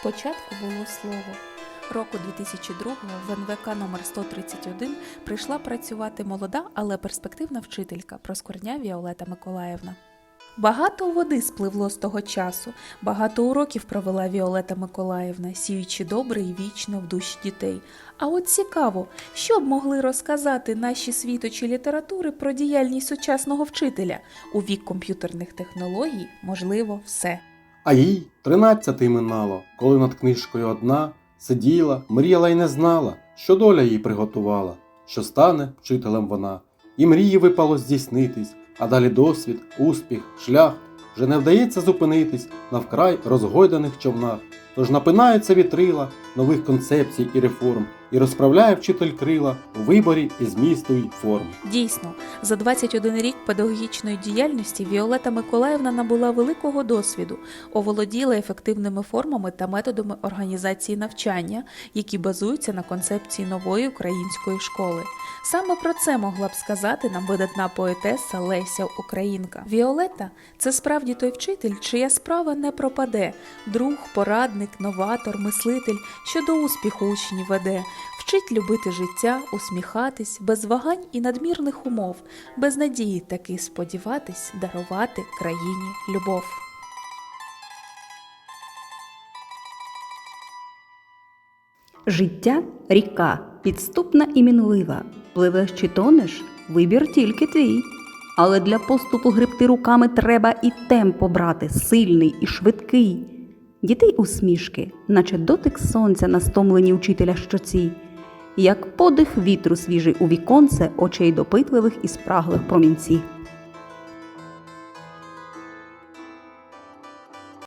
Спочатку було слово. Року 2002-го в НВК номер 131 прийшла працювати молода, але перспективна вчителька Проскурня Віолета Миколаївна. Багато води спливло з того часу, багато уроків провела Віолета Миколаївна, сіючи добре і вічно в душі дітей. А от цікаво, що б могли розказати наші світочі літератури про діяльність сучасного вчителя у вік комп'ютерних технологій, можливо, все. А їй тринадцяти минало, коли над книжкою одна сиділа, мріяла й не знала, що доля їй приготувала, що стане вчителем вона, і мрії випало здійснитись, а далі досвід, успіх, шлях вже не вдається зупинитись на вкрай розгойданих човнах. Тож напинаються вітрила нових концепцій і реформ, і розправляє вчитель крила у виборі і змісту й форм. Дійсно, за 21 рік педагогічної діяльності Віолета Миколаївна набула великого досвіду, оволоділа ефективними формами та методами організації навчання, які базуються на концепції нової української школи. Саме про це могла б сказати нам видатна поетеса Леся Українка. Віолета це справді той вчитель, чия справа не пропаде, друг, порадник, новатор, мислитель, що до успіху учнів веде, вчить любити життя, усміхатись, без вагань і надмірних умов, без надії таки сподіватись дарувати країні любов. Життя ріка, підступна і мінлива. Пливеш чи тонеш, вибір тільки твій. Але для поступу гребти руками треба і темпо брати, сильний і швидкий. Дітей усмішки, наче дотик сонця на стомлені учителя щоці, як подих вітру свіжий у віконце очей допитливих і спраглих промінці.